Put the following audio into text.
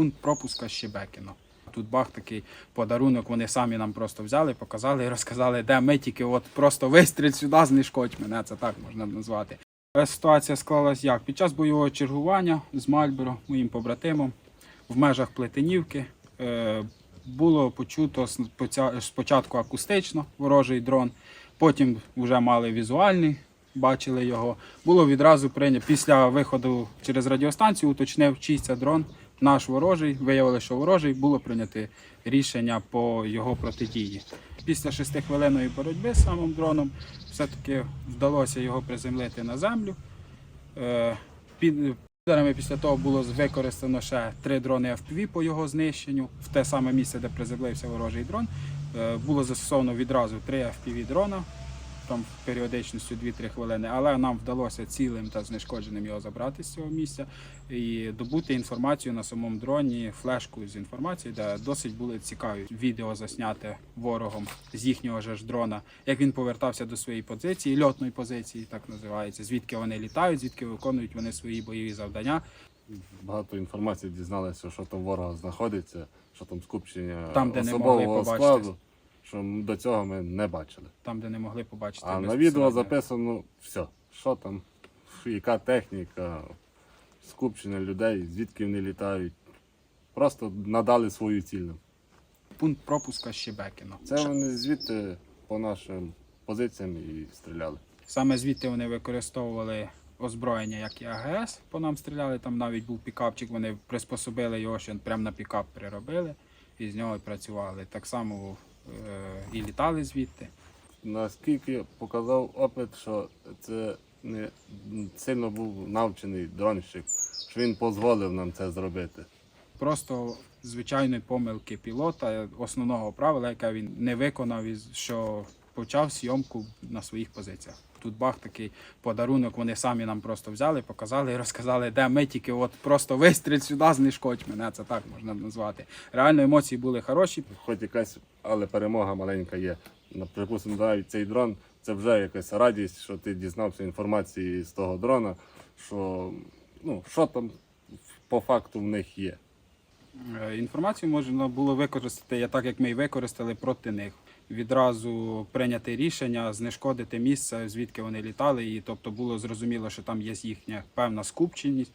пункт пропуска Щебекіно. Тут бах такий подарунок, вони самі нам просто взяли, показали і розказали, де ми тільки от просто вистріль сюди, знешкодь мене, це так можна назвати. Е, Ситуація склалась як? Під час бойового чергування з Мальборо, моїм побратимом, в межах Плетенівки е, було почуто спочатку акустично ворожий дрон, потім вже мали візуальний, бачили його. Було відразу прийнято після виходу через радіостанцію, уточнив, чий це дрон, наш ворожий. Виявили, що ворожий, було прийнято рішення по його протидії. Після шестихвилинної боротьби з самим дроном все-таки вдалося його приземлити на землю. Е, Під ударами після того було використано ще три дрони FPV по його знищенню в те саме місце, де приземлився ворожий дрон. Е, Було застосовано відразу три FPV дрона там періодичністю 2-3 хвилини, але нам вдалося цілим та знешкодженим його забрати з цього місця і добути інформацію на самому дроні, флешку з інформацією, де досить були цікаві відео засняте ворогом з їхнього ж дрона, як він повертався до своєї позиції, льотної позиції, так називається, звідки вони літають, звідки виконують вони свої бойові завдання. Багато інформації дізналися, що там ворога знаходиться, що там скупчення Там, де не могли особового побачити. складу, що до цього ми не бачили. Там, де не могли побачити. А на відео записано все. Що там, яка техніка, скупчення людей, звідки вони літають. Просто надали свою ціль. пункт пропуска Щебекіно. Це вони звідти по нашим позиціям і стріляли. Саме звідти вони використовували озброєння, як і АГС, по нам стріляли. Там навіть був пікапчик, вони приспособили його, що прямо на пікап переробили і з нього працювали. Так само і літали звідти. Наскільки показав опит, що це не сильно був навчений дронщик, що він дозволив нам це зробити. Просто звичайної помилки пілота, основного правила, яке він не виконав, і що почав зйомку на своїх позиціях. Тут бах такий подарунок, вони самі нам просто взяли, показали і розказали, де ми тільки от просто вистріль сюди, знешкодь мене, це так можна назвати. Реально емоції були хороші. Хоч якась, але перемога маленька є. Припустимо, навіть цей дрон це вже якась радість, що ти дізнався інформації з того дрона, що ну, що там по факту в них є. Е, Інформацію можна було використати так, як ми і використали проти них. Відразу прийняти рішення, знешкодити місце, звідки вони літали, і тобто було зрозуміло, що там є їхня певна скупченість.